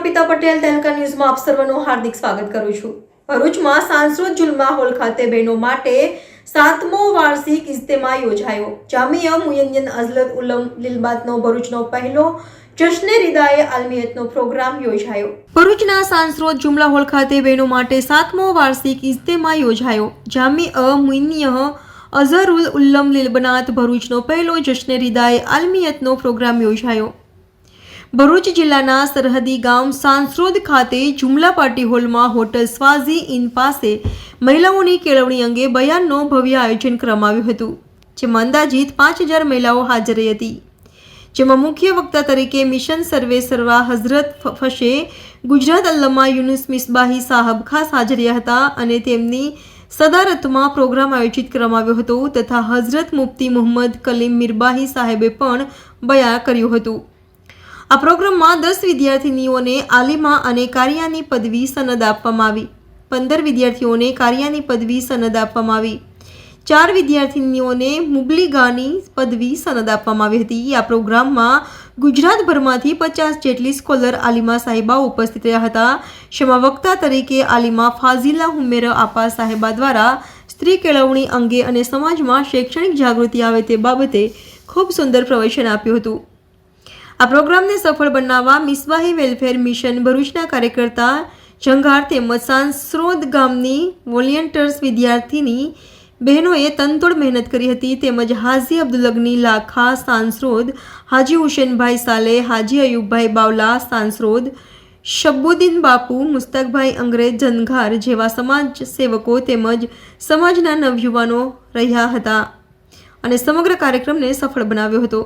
કવિતા પટેલ તહેલકા ન્યૂઝમાં આપ સર્વનું હાર્દિક સ્વાગત કરું છું. ભરૂચમાં સાંસ્કૃત જુલમા હોલ ખાતે બહેનો માટે સાતમો વાર્ષિક ઇજ્તેમા યોજાયો. જામિયા મુયન્યન અઝલત ઉલમ લીલબાદનો ભરૂચનો પહેલો જશ્ને રિદાએ આલમિયતનો પ્રોગ્રામ યોજાયો. ભરૂચના સાંસ્કૃત જુમલા હોલ ખાતે બહેનો માટે સાતમો વાર્ષિક ઇજ્તેમા યોજાયો. જામિઅ મુયન્યહ અઝહરુલ ઉલ્લમ લીલબનાથ ભરૂચનો પહેલો જશ્ને રિદાએ આલમિયતનો પ્રોગ્રામ યોજાયો. ભરૂચ જિલ્લાના સરહદી ગામ સાંસરોદ ખાતે જુમલા પાર્ટી હોલમાં હોટલ સ્વાઝી ઇન પાસે મહિલાઓની કેળવણી અંગે બયાનનો ભવ્ય આયોજન કરવામાં હતું, જેમાં અંદાજિત પાંચ હજાર મહિલાઓ હાજર રહી હતી. જેમાં મુખ્ય વક્તા તરીકે મિશન સર્વે સર્વા હઝરત ફશે, ગુજરાત અલ્લમા યુનુસ મિસબાહી સાહબ ખાસ હાજર રહ્યા હતા અને તેમની સદારતમાં પ્રોગ્રામ આયોજિત કરવામાં આવ્યો હતો તથા હઝરત મુફતી મુહમ્મદ કલીમ મિરબાહી સાહેબે પણ બયા કર્યું હતું. આ પ્રોગ્રામમાં દસ વિદ્યાર્થીનીઓને આલિમા અને કારિયાની પદવી સનદ આપવામાં આવી. પંદર વિદ્યાર્થીઓને કારિયાની પદવી સનદ આપવામાં આવી. ચાર વિદ્યાર્થીનીઓને મુબલીગાની પદવી સનદ આપવામાં આવી હતી. આ પ્રોગ્રામમાં ગુજરાતભરમાંથી પચાસ જેટલી સ્કોલર આલિમા સાહેબા ઉપસ્થિત રહ્યા હતા. જેમાં વક્તા તરીકે આલિમા ફાઝિલા હુમેર આપા સાહેબા દ્વારા સ્ત્રી કેળવણી અંગે અને સમાજમાં શૈક્ષણિક જાગૃતિ આવે તે બાબતે ખૂબ સુંદર પ્રવચન આપ્યું હતું. આ પ્રોગ્રામને સફળ બનાવવા મિસ્વાહી વેલફેર મિશન ભરૂચના કાર્યકર્તા જંઘાર તેમજ સાંસરોદ ગામની વોલિયન્ટર્સ વિદ્યાર્થીની બહેનોએ તનતોડ મહેનત કરી હતી તેમજ હાજી અબ્દુલગની લાખા સાંસરોદ, હાજી હુસેનભાઈ સાલે, હાજી અયુબભાઈ બાવલા સાંસરોદ, શબ્બુદ્દીન બાપુ, મુસ્તકભાઈ અંગ્રેજ જનઘાર જેવા સમાજ સેવકો તેમજ સમાજના નવયુવાનો રહ્યા હતા અને સમગ્ર કાર્યક્રમને સફળ બનાવ્યો હતો.